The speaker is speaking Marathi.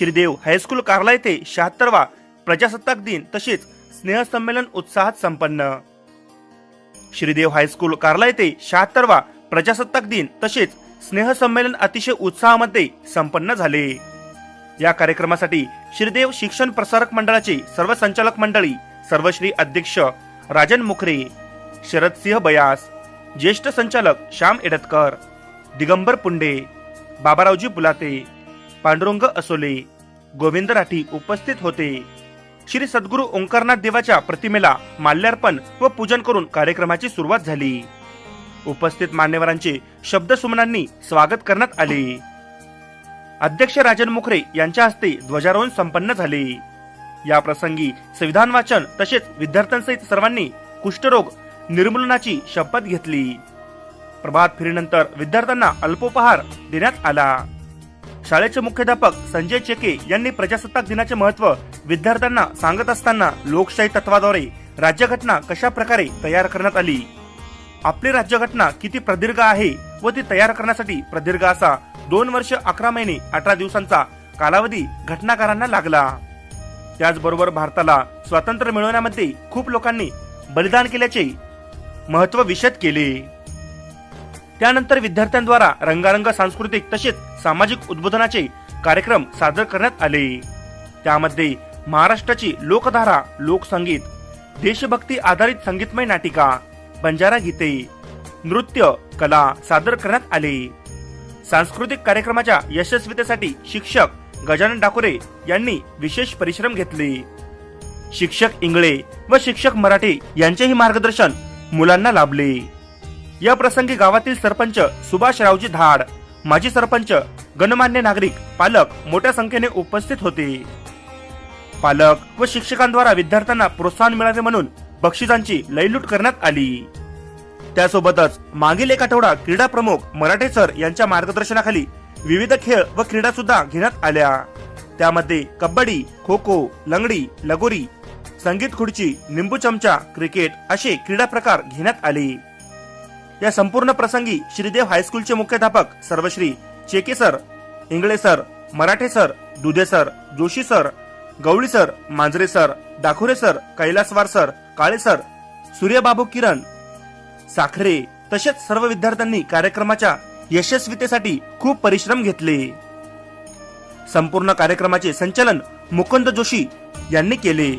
श्रीदेव हायस्कूल कार्ला येथे शहात्तरवा प्रजासत्ताक दिन तसेच स्नेहसंमेलन उत्साहात संपन्न. श्रीदेव हायस्कूल कार्ला येथे शहात्तरवा प्रजासत्ताक दिन तसेच स्नेहसंमेलन अतिशय उत्साहामध्ये संपन्न झाले. या कार्यक्रमासाठी श्रीदेव शिक्षण प्रसारक मंडळाचे सर्व संचालक मंडळी सर्वश्री अध्यक्ष राजन मुखरे शरदसिंह बयास ज्येष्ठ संचालक श्याम एडतकर दिगंबर पुंडे बाबारावजी पुलाते पांडुरंग असोले. गोविंद राठी उपस्थित होते. श्री सद्गुरू ओंकारनाथ देवाच्या प्रतिमेला माल्यार्पण व पूजन करून कार्यक्रमाची सुरुवात झाली. उपस्थित मान्यवरांचे शब्दसुमनांनी स्वागत करण्यात आले. अध्यक्ष राजन मुखरे यांच्या हस्ते ध्वजारोहण संपन्न झाले. या प्रसंगी संविधान वाचन तसेच विद्यार्थ्यांसहित सर्वांनी कुष्ठरोग निर्मूलनाची शपथ घेतली. प्रभात फेरीनंतर विद्यार्थ्यांना अल्पोपहार देण्यात आला. शाळेचे मुख्याध्यापक संजय चेके यांनी प्रजासत्ताक दिनाचे महत्त्व विद्यार्थ्यांना सांगत असताना लोकशाही तत्वाद्वारे राज्यघटना कशा प्रकारे तयार करण्यात आली? आपली राज्यघटना किती प्रदीर्घ आहे व ती तयार करण्यासाठी प्रदीर्घ असा दोन वर्ष अकरा महिने अठरा दिवसांचा कालावधी घटनाकारांना लागला. त्याचबरोबर भारताला स्वातंत्र्य मिळवण्यामध्ये खूप लोकांनी बलिदान केल्याचे महत्त्व विशद केले. त्यानंतर विद्यार्थ्यांद्वारा रंगारंग सांस्कृतिक तसेच सामाजिक उद्बोधनाचे कार्यक्रम सादर करण्यात आले. त्यामध्ये महाराष्ट्राची लोकधारा लोकसंगीत देशभक्ती आधारित संगीतमय नाटिका बंजारा गीते नृत्य कला सादर करण्यात आले. सांस्कृतिक कार्यक्रमाच्या यशस्वीतेसाठी शिक्षक गजानन डाकुरे यांनी विशेष परिश्रम घेतले. शिक्षक इंगळे व शिक्षक मराठे यांचेही मार्गदर्शन मुलांना लाभले. या प्रसंगी गावातील सरपंच सुभाष रावजी धाड माजी सरपंच गणमान्य नागरिक पालक मोठ्या संख्येने उपस्थित होते. पालक व शिक्षकांद्वारा विद्यार्थ्यांना प्रोत्साहन मिळावे म्हणून बक्षिसांची लयलूट करण्यात आली. त्यासोबतच मागील एक आठवडा क्रीडा प्रमुख मराठे सर यांच्या मार्गदर्शनाखाली विविध खेळ व क्रीडा सुद्धा घेण्यात आल्या. त्यामध्ये कबड्डी खो खो लंगडी लगोरी संगीत खुर्ची निंबू चमचा क्रिकेट असे क्रीडा प्रकार घेण्यात आले. या संपूर्ण प्रसंगी श्रीदेव हायस्कूलचे मुख्याध्यापक सर्वश्री Cheke sir Ingle sir Marathe sir Dudhe sir Joshi sir Gawali sir Manjare sir Dakhure sir Kailaswar sir Kale sir Suryababu Kiran Sakhare तसेच सर्व विद्यार्थ्यांनी कार्यक्रमाच्या यशस्वीतेसाठी खूप परिश्रम घेतले. संपूर्ण कार्यक्रमाचे संचालन मुकुंद जोशी यांनी केले.